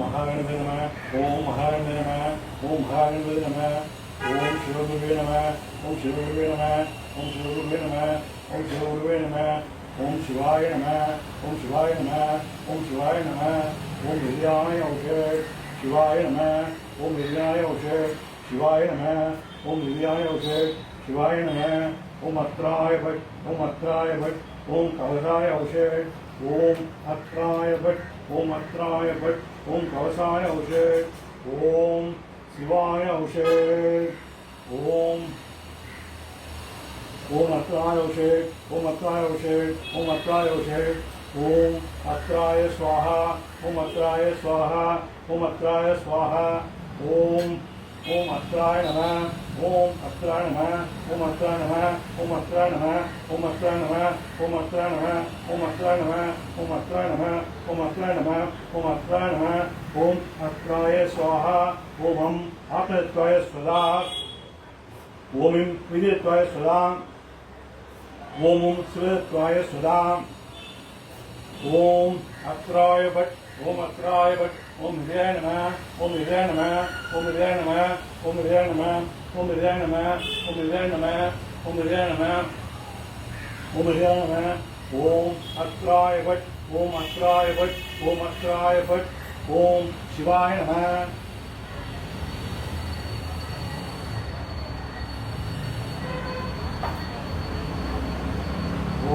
மகாகணபதி நம ஓம் மகாகணபதி நம ஓம் மகாகணபதி நம ஓம் சிவகுருவே நம ஓம் சிவகுருவே நம ஓம் சிவகுருவே நம ஓம் சிவகுருவே நம ஓம் சிவாய நம ஓம் சிவாய நம ஓம் சிவாய நம ஓம் வித்யாய ஓஷே சிவாய நம ஓம் வித்யாய ஓஷே சிவாய நம ஓம் வித்யாய ஓஷே சிவாய நம ஓம் அத்ராய பட் ஓம் அத்ராய பட் ஓம் கவசாய ஓஷே ஓம் அத்ராய பட் ஓம் அத்ராய பட் ओम कवसाय औषध ओम शिवाय औषध ओम ओम अत्राय औषध ओम अत्राय औषध ओम अत्राय औषध ओम अत्राय स्वाहा, ओम अत्राय स्वाहा, ओम अत्राय स्वाहा, ओम ஓம் அத்ராய நம ஓம் அத்ராய நம ஓம் அத்ராய நம ஓம் அத்ராய நம ஓம் அத்ராய நம ஓம் அத்ராய நம ஓம் அத்ராய நம ஓம் அத்ராய நம ஓம் அத்ராய நம ஓம் அத்ராய நம ஓம் அத்ராய ஸ்வாஹா ஓம் ஆத்மத்வாய ஸ்வதா ஓமிம் விஜயத்வாய ஸ்வதா ஓமும் சிவத்வாய ஸ்வதா ஓம் அத்ராய பட் ஓம் அத்ராய பட் ஓம் ஹிரய நம ஓம் ஹிரய நம ஓம் ஹிரய நம ஓம் ஹிரய நம ஓம் ஹிரய நம ஓம் ஹிரய நம ஓம் ஹிரய நம ஓம் ஹிரய நம ஓம் அத்ராய பட் ஓம் அத்ராய பட் ஓம் அத்ராய பட் ஓம் சிவாய நம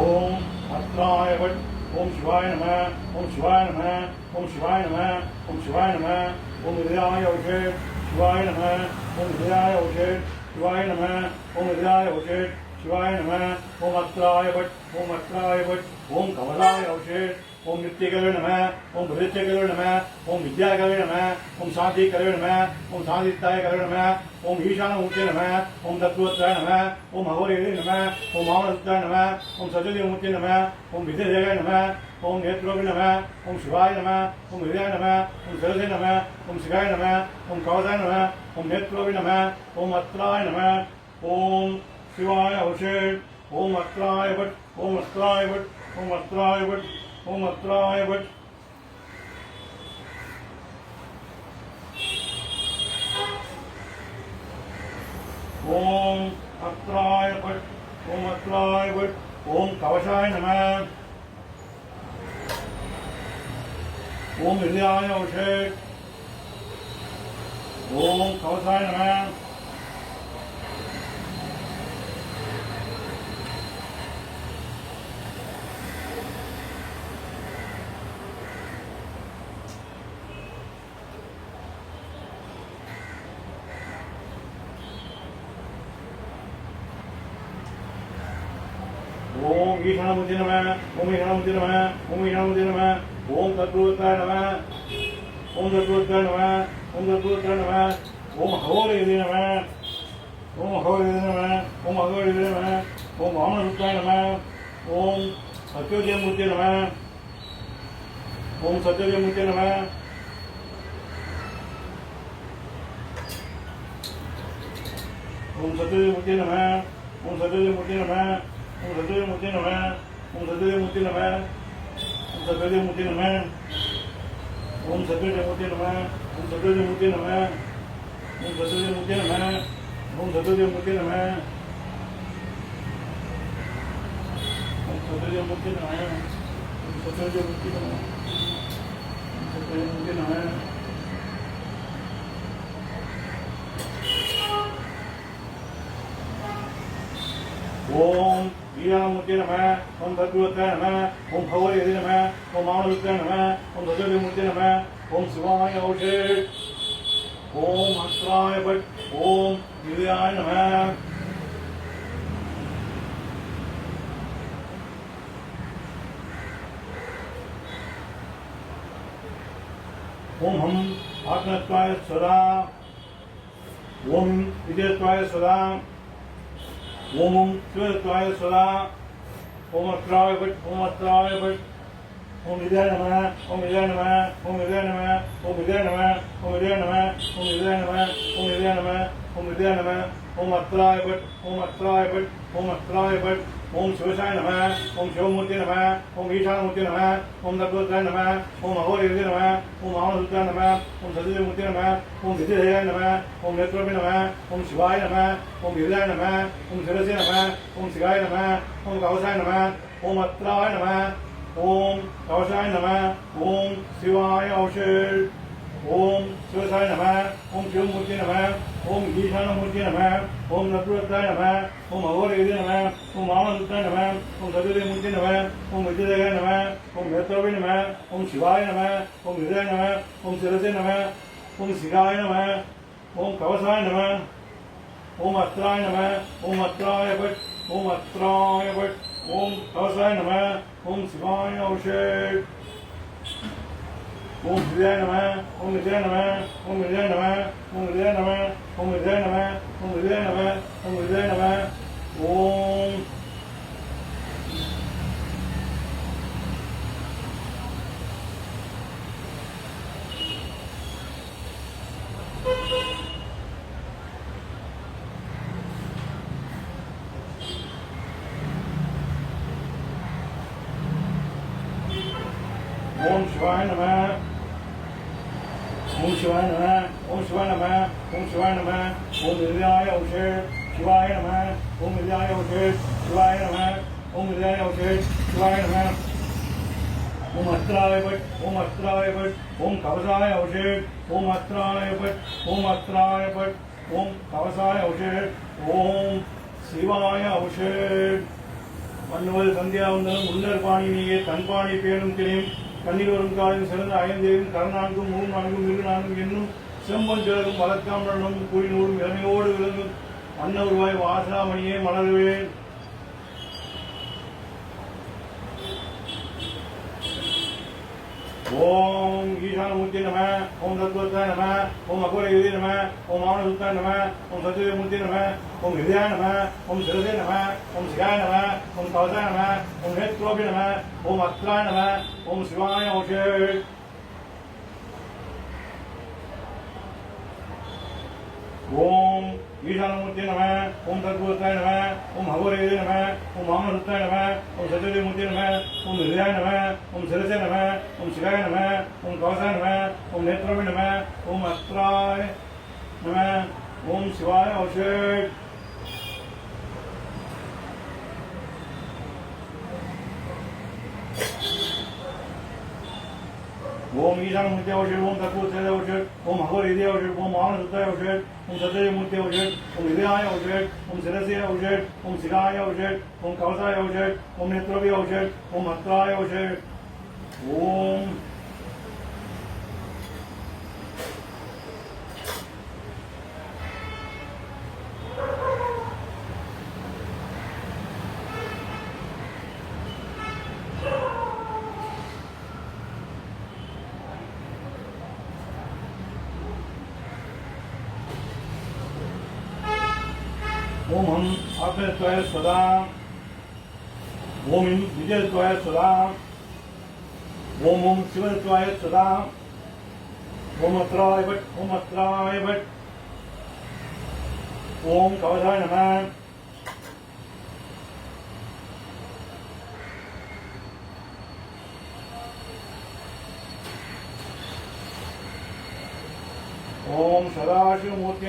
ஓம் அத்ராய பட் ஓம் சிவாய நம ஓம் சிவாய நம ஓம் சிவாய நம ஓம் சிவாய நம ஓம் ஹிருதாய ஓஷே சிவாய நம ஓம் ஹிருதாய ஓஷே சிவாய நம ஓம் ஹிருதாய ஓஷே சிவாய நம ஓம் அத்ராய பட் ஓம் அத்ராய பட் ஓம் கமலாய ஓஷே ஓம் நித்தியகவே நம ஓம் பிரதித்தியகவே நம ஓம் வித்யாகவே நம ஓம் சாந்தி கரவே நம ஓம் சாந்தித்தாய கரவே நம ஓம் ஈசான மூர்த்தி நம ஓம் தத்துவத்தாய நம ஓம் அகோரி நம ஓம் மாமனத்தாய நம ஓம் சதுர்த்தி மூர்த்தி நம ஓம் வித்யதேகாய நம ஓம் நேத்ரோபி நம ஓம் சிவாய நம ஓம் ஹிருதய நம ஓம் சரசே நம ஓம் சிகாய நம ஓம் கவசாய நம ஓம் நேத்ரோபி நம ஓம் அத்ராய நம ஓம் சிவாய அவசே ஓம் அத்ராய பட் ஓம் அத்ராய பட் ஓம் அத்ராய பட் હું મત્ર ભટ્ટ ઓમ અત્રાય ભટ્ટ ઓમ અત્રાય ભટ્ટ ઓમ કવશાય નમઃ ઓમ હૃદયાય અભિષેક ઓમ કવશાય નમઃ ஈஷானமுத்தி நம ஓம் ஈஷானமுத்தி நம ஓம் ஈஷானமுத்தி நம ஓம் தத்ரூத்தாய நம ஓம் தத்ரூத்தாய நம ஓம் தத்ரூத்தாய நம ஓம் ஹோரி நம ஓம் ஹோரி நம ஓம் அகோரி நம ஓம் வாமனருத்தாய நம ஓம் சத்யோஜயமூர்த்தி நம ஓம் சத்யோஜயமூர்த்தி நம ஓம் சத்யோஜயமூர்த்தி நம ஓம் சத்யோஜயமூர்த்தி நம ஓம் சத்யோஜயமூர்த்தி நம ஓம் சத்யோஜயமூர்த்தி நம ஓம் சத்யோஜயமூர்த்தி நம ஓம் சத்யோஜயமூர்த்தி நம ஓம் சத்யோஜயமூர்த்தி நம ஓம் சத்யோஜயமூர்த்தி நம ஓம் சத்யோஜயமூர்த்தி நம ஓம் சத்யோஜயமூர்த்தி நம ஓம் சத்யோஜயமூர்த்தி நம ஓம் சத்யோஜயமூர்த்தி நம ஓம் வீராமூர்த்தி நம ஓம் பத்ருவத்தை நம ஓம் பகவதி எதி நம ஓம் மாணவத்தை நம ஓம் சஜோதி மூர்த்தி நம ஓம் சிவாய ஓஷே ஓம் அஸ்ராய பட் ஓம் இதாய நம ओम हम आत्मत्वाय सदा ओम विजयत्वाय सदा ஓம் சிவத்வாய சுதா ஓம் அத்ராய பட் ஓம் அத்ராய பட் ஓம் இதே நம ஓம் இதே நம ஓம் இதே நம ஓம் இதே நம ஓம் இதே நம ஓம் இதே நம ஓம் இதே நம ஓம் இதே நம ஓம் அத்ராய பட் ஓம் அத்ராய பட் ஓம் அத்ராய பட் ஓம் சிவசாய நம ஓம் சிவமூர்த்தி நம ஓம் ஈசானமூர்த்தி நம ஓம் தத்துவத்தாய் நம ஓம் அகோரயுதி நம ஓம் ஆமசுத்தாய நம ஓம் சதிதமூர்த்தி நம ஓம் விஜயாய நம ஓம் நேத்ரோபி நம ஓம் சிவாய நம ஓம் விஜயாய நம ஓம் சிரசி நம ஓம் சிகாய நம ஓம் கவசாய நம ஓம் அத்ராய நம ஓம் கவசாய நம ஓம் சிவாய ஔஷல் ஓம் சிவசாய நம ஓம் சிவமூர்த்தி நம ஓம் ஈசானமூர்த்தி நம ஓம் நத்வத்தாய நம ஓம் அகோரயுதி நம ஓம் ஆமசுத்தாய நம ஓம் சதுரமூர்த்தி நம ஓம் விஜயதகாய நம ஓம் நேத்ரோபி நம ஓம் சிவாய நம ஓம் விஜய நம ஓம் சிரசி நம ஓம் சிகாய நம ஓம் கவசாய நம ஓம் அத்ராய நம ஓம் அத்ராய பட் ஓம் அத்ராய பட் ஓம் கவசாய நம ஓம் சிவாய ஔஷட் ஓம் விஜய நம ஓம் விஜய நம ஓம் விஜய நம ஓம் விஜய நம ஓம் விஜய ஓம் சிவாய நம ஓம் சிவாய நம ஓம் சிவாய நம ஓம் சிவாய நம ஓம் விஜயாய சிவாய நம ஓம் வித்யாய ஔஷட் சிவாய நம ஓம் வித்யாய ஔஷட் சிவாய நம. ஓம் அஸ்திராய பட் ஓம் அஸ்திராய பட் ஓம் கவசாய ஔஷட் ஓம் அஸ்திராய பட் ஓம் அஸ்திராய பட் ஓம் கவசாய ஔஷட் ஓம் சிவாய ஔஷட் பண்ணுவது சந்தியாவந்தனம் முன்னர் பாணினியே தன்பாணி பேணும் திரையும் கண்ணில் வரும் காலின் சிறந்த அயந்தேயும் கரநான்கும் மூணு நான்கும் இரு நான்கும் என்னும் செம்பஞ்சலகம் வழக்காமலும் கூறினூடும் இளமையோடு விளங்கும் அன்ன உருவாய் வாசலாமணியே மலர்வேன் ஓம் ஈசானமூர்த்தி நம ஓம் தத்வத்தாய நம ஓம் அகோரயுதி நம ஓம் ஆனசுத்தாய நம ஓம் சத்துவமூர்த்தி நம ஓம் விஜயாய நம ஓம் சிரசே நம ஓம் சிகாய நம ஓம் கவசாய நம ஓம் நேத்ரோபி நம ஓம் அத்ராய நம ஓம் சிவாய ஓஷே ஓம் ஈசானமூர்த்தி நம ஓம் தத்வத்தாய நம ஓம் அகோரயுதி நம ஓம் ஆனசுத்தாய நம ஓம் சத்யமூர்த்தி நம ஓம் விஜயாய நம ஓம் சிரசே நம ஓம் சிகாய நம ஓம் கவசாய நம ஓம் நேத்ரோபி நம ஓம் அத்ராய நம ஓம் சிவாய அஷேட் Thank you. ஓம் ஈசான ஈசானமூர்த்தி ஔஷட் ஓம் தத்வத்தாய ஔஷட் ஓம் அகோரயுதி ஔஷட் ஓம் ஆனசுத்தாய ஔஷட் ஓம் சத்யமூர்த்தி ஔஷட் ஓம் இதயாய ஔஷட் ஓம் சிரசிய ஔஷட் ஓம் சிகாய ஔஷட் ஓம் கவசாய ஔஷட் ஓம் நேத்ரவிய ஔஷட் ஓம் அத்ராய ஔஷட் ஓம் ஓம் ஆத்மத்வாய ஸ்வதா ஓம் இம் விஜயத்வாய ஸ்வதா ஓம் ஓம் சிவத்வாய ஸ்வதா ஓம் அத்ராய பட் ஓம் அத்ராய பட் ஓம் கவசாய நம ஓம் சதாசிவமூர்த்தி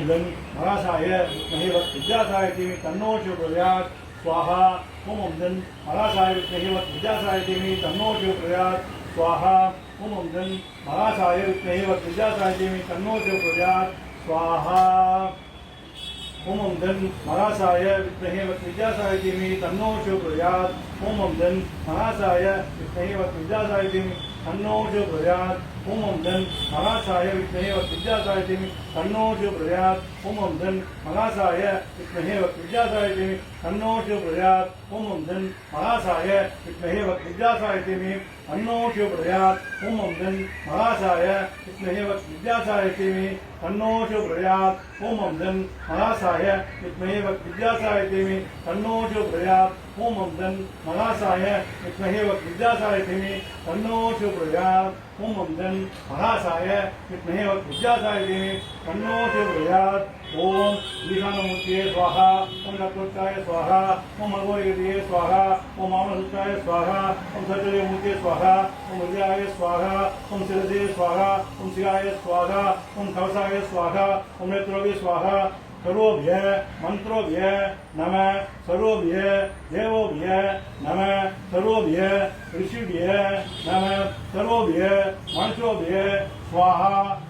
इदं मनसाय विद्महे विद्यासाय देवी तन्नो शिव शिवप्रयात् स्वाहा, ओम ॐ इदं मनसाय विद्महे विद्यासाय देवी तन्नो शिव शिवप्रयात् स्वाहा, ओम ॐ इदं मनसाय विद्महे विद्यासाय देवी तन्नो शिव शिवप्रयात् स्वाहा, ओम ओम अम्दन महासाय विद्महे विद्यासाय धीमे तन्नो शिव शिवप्रयात ओम ओम अम्दन महासाय विद्महे विद्यासाय धीमे तन्नो शिव शिवप्रयात ஓமம் தன் மகாசாய வித்மகே வித்யாசாய தேமி தன்னோஷு பிரஜாத் ஓமம் தன் மகாசாய வித்மகே வித்யாசாய தேமி தன்னோஷு பிரஜாத் ஓமம் தன் மகாசாய வித்மகே வித்யாசாய தேமி தன்னோஷு பிரஜாத் ஓமம் தன் மகாசாய வித்மகே வித்யாசாய தேமி தன்னோஷு பிரஜாத் ஓமம் தன் மகாசாய வித்மகே வித்யாசாய தேமி தன்னோஷு பிரஜாத் ஓமம் தன் மகாசாய வித்மகே வித்யாசாய தேமி தன்னோஷு பிரஜாத் ओम अम्दन भरासाय विद्महे विद्यासाय देवे तन्नो देवयात् ओम ईशानमूर्तये स्वाहा। ओम नपुत्राय स्वाहा। ओम भगवदे स्वाहा। ओम आमसूत्राय स्वाहा। ओम सचदेवमूर्ते स्वाहा। ओम हृदयाय स्वाहा। ओम शिरसे स्वाहा। ओम शिराय स्वाहा। ओम खवसाय स्वाहा। ओम नेत्रोगे स्वाहा। स्वरूभ्य मंत्रोभ्य नम स्वरूभ्य देवोभ्य नम स्वरूभ्य ऋषिभ्य नम, सर्वभ्य मनुष्योभ्य स्वाहा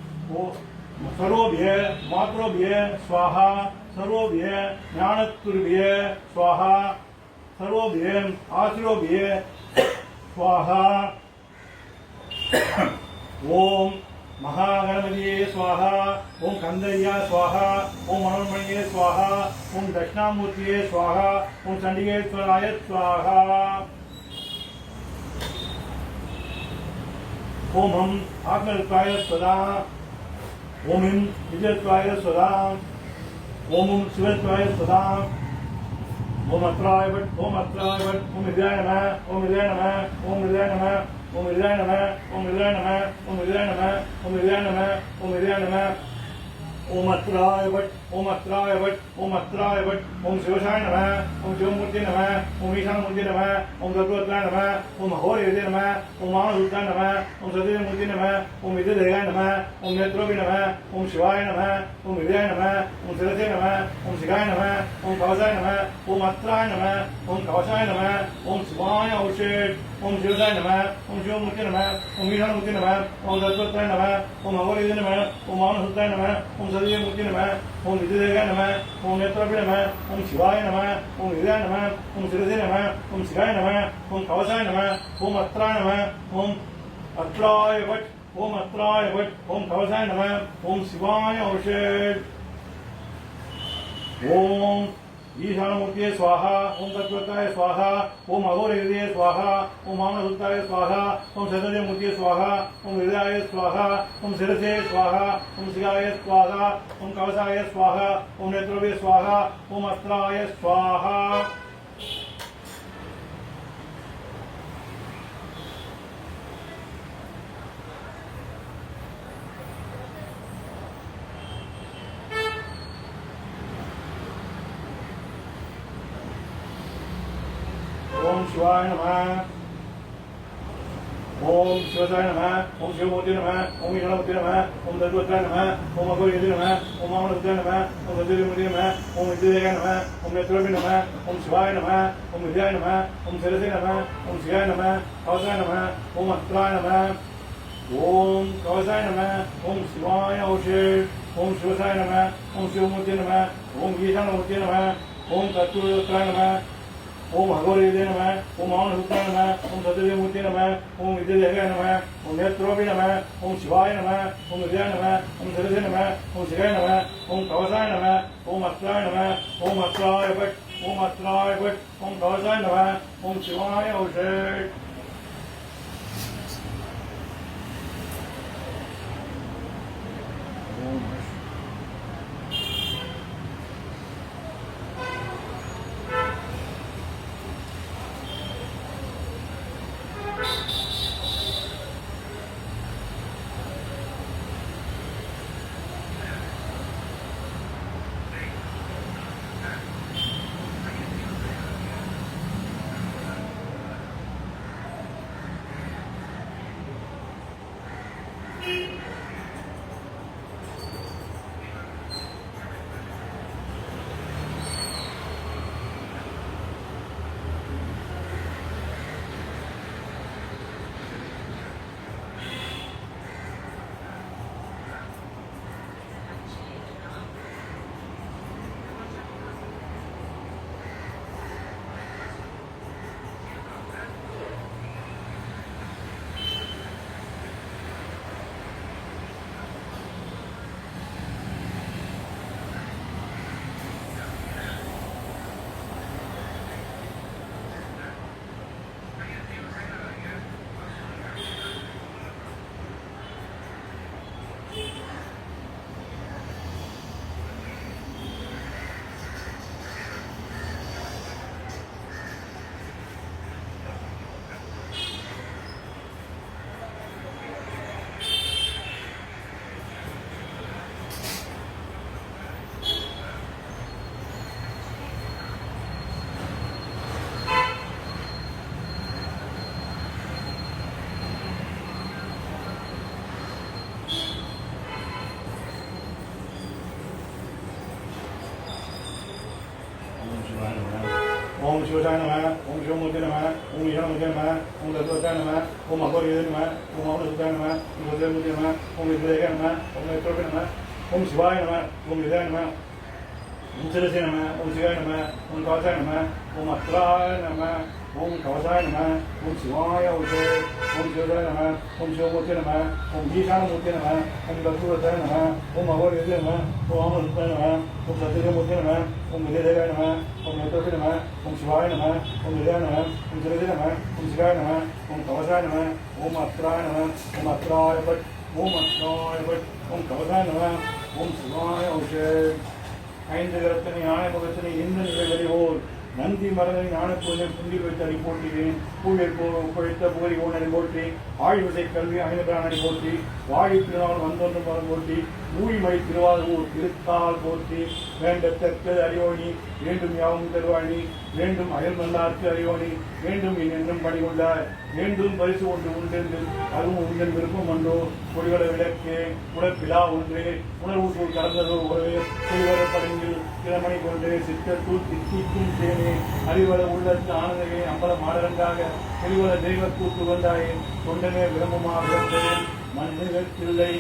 सर्वभ्य मातृभ्य स्वाहा, सर्वभ्य ज्ञानतुर्भ्य स्वाहा, सर्वभ्य आश्रोभ्य स्वाहा। ओम महागणपति स्वाहा, ओम कंदय्या स्वाहा, ओम मनोमणिये स्वाहा, ओम दक्षिणामूर्तिये स्वाहा, ओम चंडिकेश्वराय स्वाहा। ओम हम आत्मरत्वाय सदा ओम हिम विजयत्वाय सदा ओम ओम शिवत्वाय सदा ओम अत्राय भट्ट ओम अत्राय भट्ट ओम हृदय नमः, ओम हृदय नमः, ओम हृदय नमः। ஓம் இதுதான் நம ஓம் இதுதான் நம ஓம் இதுதான் நம ஓம் இதுதான் நம ஓம் இதுதான் நம ஓம் அத்ராய பட் ஓம் அத்ராய பட் ஓம் அத்ராய பட் ஓம் சிவசாய நம ஓம் சிவமூர்த்தி நம ஓம் ஈசானமூர்த்தி நம ஓம் தத்வத்ராய நம ஓம் அகோரயுதே நம ஓம் மானசுத்தா நம ஓம் சத்யமூர்த்தி நம ஓம் வித்யதேகாய நம ஓம் நேத்ரோபி நம ஓம் சிவாய நம ஓம் வித்யாய நம ஓம் சிரசே நம ஓம் சிகாய நம ஓம் கவசாய நம ஓம் அத்ராய நம ஓம் கவசாய நம ஓம் சிவாய ஔஷேட் ஓம் சிவதாய் நம ஓம் சிவமுத்தி நம ஓம் ஈரானமுத்தி நம ஓம் தத்வத்தாய் நம ஓம் அகோரித நம ஓம் மானசுத்தாய் நம ஓம் சதயமுத்தி நம ஓம் நிதிதேகாய் நம ஓம் நேத்ராபி நம ஓம் சிவாய நம ஓம் இதாய் நம ஓம் சிறுதே நம ஓம் சிவாய நம ஓம் கவசாய நம ஓம் அத்ராய நம ஓம் அத்ராய பட் ஓம் அத்ராய பட் ஓம் கவசாய நம ஓம் சிவாய ஓஷேட் ஓம் ईशानमूर्तिये स्वाहा ओम तत्वताय स्वाहा ओम अघोरहृदये स्वाहा ओम मानसुताय स्वाहा ओम सदजमूर्तिये स्वाहा ओम हृदयाय स्वाहा ओम शिरसे स्वाहा ओम शिराय स्वाहा ओम कवचाय स्वाहा ओम नेत्रोवे स्वाहा ओम अस्त्राय स्वाहा ஓம் சிவாய நம ஓம் சிவசாய நம ஓம் சிவமூர்த்தி நம ஓம் ஈஸ்வரமூர்த்தி நம ஓம் தர்வத்தாய நம ஓம் அகோரியது நம ஓம் மாமனத்தாய நம ஓம் சத்திரமூர்த்தி நம ஓம் வித்யாய நம ஓம் நெத்திரமி நம ஓம் சிவாய நம ஓம் வித்யாய நம ஓம் சிரசை நம ஓம் சிவாய நம கவசாய நம ஓம் அஸ்திராய நம ஓம் கவசாய நம ஓம் சிவாய ஓஷே ஓம் சிவசாய நம ஓம் சிவமூர்த்தி நம ஓம் ஈசானமூர்த்தி நம ஓம் தத்துவத்தாய நம ஓம் அகோரிதே நம ஓம் மாவன சுத்தா நம ஓம் சதுரமூர்த்தி நம ஓம் வித்யதேகாய நம ஓம் நேத்ரோபி நம ஓம் சிவாய நம ஓம் வித்யா நம ஓம் சரதே நம ஓம் சிகாய நம ஓம் கவசாய நம ஓம் அஸ்ராய நம ஓம் அஸ்ராய பட் ஓம் அஸ்ராய பட் ஓம் கவசாய நம ஓம் சிவாய ஓஷேட் சிவசாய நம ஓம் சிவமூர்த்தி நம ஓம் ஈஸ்வரமூர்த்தி நம ஓம் தத்துவத்தாய நம ஓம் அகோரிய நம ஓம் அமனசுத்தாய நம ஓம் உதயமூர்த்தி நம ஓம் வித்ரேக நம ஓம் நேத்ரோபி நம ஓம் சிவாய நம ஓம் விதாய நம ஓம் சிரசே நம ஓம் சிவாய நம ஓம் கவசாய நம ஓம் அத்ராய நம ஓம் கவசாய நம ஓம் சிவாய ஓசே ஓம் சிவதாய நம ஓம் சிவமூர்த்தி நம ஓம் ஈசானமூர்த்தி நம ஓம் தத்துவத்தாய நம ஓம் அகோரிய நம ஓம் அமனசுத்தாய நம ஓம் சத்தியமூர்த்தி நம ஓம் விதேகாய நம ஓம் நேத்ரோபி நம ஓம் சிவாய நம ஓம் விதாய நம ஓம் சிரசே நம ஓம் சிவாய நம ஓம் கவசாய நம ஓம் அத்ராய நம ஓம் அத்ராய பட் ஓம் அத்ராய பட் ஓம் கவசாய நம ஓம் சிவாய ஓசே ஐந்து கரத்தனை ஞான முகத்தினை இந்த நிலைகளில் நந்தி மரங்களை ஞானப்பூஜை புந்தில் வைத்து அடி போற்றுகிறேன் பூவை புழைத்த புகழி ஓனரை போற்றி ஆய்விசை கல்வி அணிவரானடி போற்றி வாழி திருநாள் வந்தொன்று மரம் போற்றி ஊழிமலை திருவாரூர் திருத்தால் போற்றி வேண்டத்தக்க அறிவோணி வேண்டும் யாவும் தருவாணி வேண்டும் அயல் மல்லார்க்கு வேண்டும் என் எண்ணம் பணி கொண்டார் வேண்டும் பரிசு ஒன்று உண்டென்று அதுவும் உங்கள் விருப்பம் ஒன்றோ. கொடிவள விளக்கு உடற்பிலா ஒன்று உணர்வுக்குள் கலந்ததோ ஒரு செய்வர படங்கில் திறமணி கொண்டு சித்தத்துள் தித்திக்கும் தேனே. அறிவள உள்ளத்து ஆனந்தகை அம்பல மாடரங்காக தெளிவள தெய்வ கூத்து வந்தாயே. தொண்டமே விரும்பமாக மஞ்சள் பிள்ளை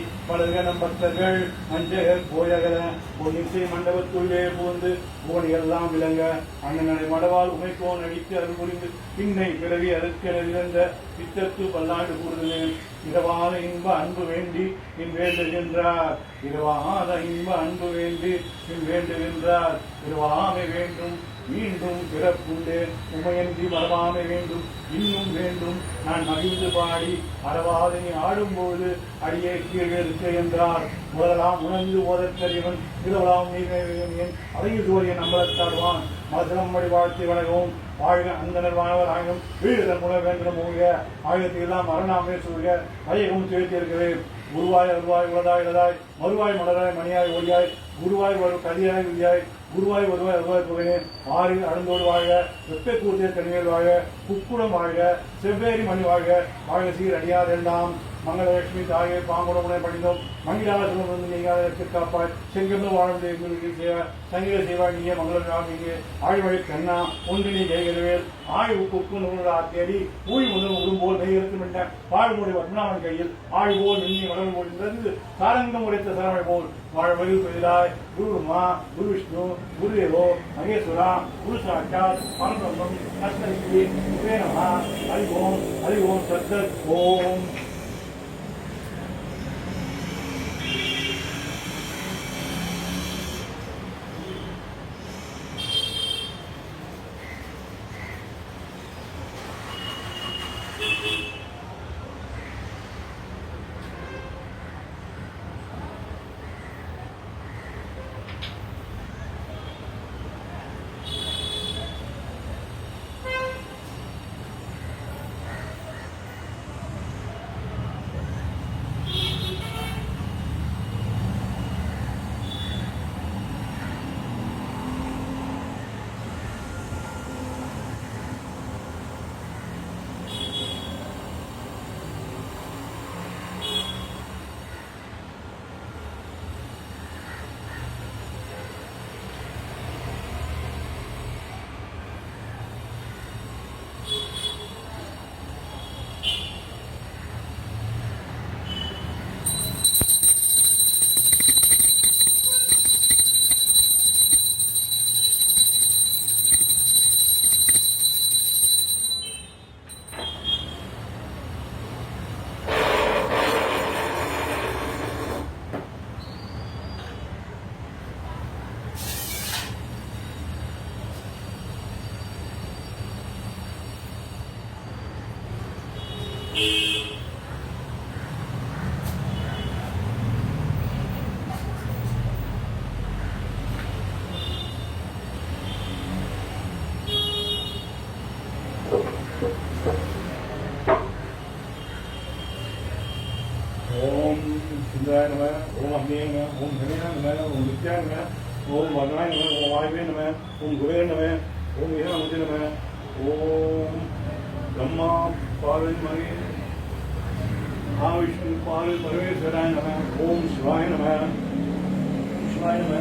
பக்தர்கள் மஞ்சள் போயகர பொன்னிசை மண்டபத்துள்ளே புகுந்து புவனி எல்லாம் விளங்க அண்ணனை மடவால் உமைக்கோன் அடித்து அருள் புரிந்து பின்னை பிறவி அறுக்க இழந்த பித்தத்து பல்லாண்டு கூறுகிறேன் இரவாத இன்ப அன்பு வேண்டி இன் வேண்டுகின்றார் இரவாத இன்ப அன்பு வேண்டி இன் வேண்டுகின்றார் இரவாமை வேண்டும் மீண்டும் பிறப்புண்டு உமையன்றி மறவாமை வேண்டும். இன்னும் வேண்டும். நான் மகிழ்ந்து பாடி அறவாதனை ஆடும்போது அடியே கீழே என்றார். முதலாம் உணர்ந்து ஓதற்கறிவன் இரவலாம் நீர் அதையும் சூரியன் அம்பலத்தாடுவான் மதுரம் வழி வாழ்த்தி வணங்கவும். வாழ்க அந்தனர் வானவர் ஆயினும் வீடுதல் மூழ்க ஆயுதத்தை எல்லாம் மரணாமே சூழ்க. வையகம் சேர்த்து குருவாய் அருவாய் உலதாய் இலதாய் மறுவாய் மலராய் மணியாய் ஒளியாய். குருவாய் ஒரு கதியாய் விதியாய் குருவாய் ஒருவாய் அருவாய் புகழே ஆறில் அடந்தோடு வாழ்க வெப்பை கூட்டிய தனிமேல் வாழ்க குக்குடம் வாழ்க செவ்வேரி மணி வாழ்க வாழ்க சீர் அடியார் மங்களலட்சுமி தாயே பாங்குடமுனை படிந்தோம். மங்கிலாசனம் வந்து நீங்கள் எடுத்து காப்பாய் செங்கன்னு வாழும் எங்களுக்கு செய்வ சங்கீத செய்வாய் நீங்க மங்கள நீங்க ஆழ்வழி கண்ணா ஒன்று நீ ஜெயகருவேல் ஆய் உப்பு நூறு தேடி ஊய் முதல் உடும்போல் நெய் இருக்கும் என்ற வாழ்மொழி வட்னாவன் கையில் ஆழ்வோல் மின்னி வளர் மொழிந்தது சாரங்கம் உடைத்த சரமை போல் வாழ்வழில் பெரிதாய். குருமா குரு விஷ்ணு குருதேவோ மகேஸ்வரா குரு சாட்சாத் பரபிரம்மம் கஷ்டி வேணமா ஹரி ஓம் ஹரி ஓம் சத்தத் ஓம். நம ஓம் நித்யா நம ஓம் வர்ணாய நம ஓம் வாயுவே நம ஓம் குபேர நம ஓம் ஈரமுதி நம ஓம் பிரம்மா பார்வதி மகே மகாவிஷ்ணு பால் பரமேஸ்வராய நம ஓம் சிவாய நம சிவாய நம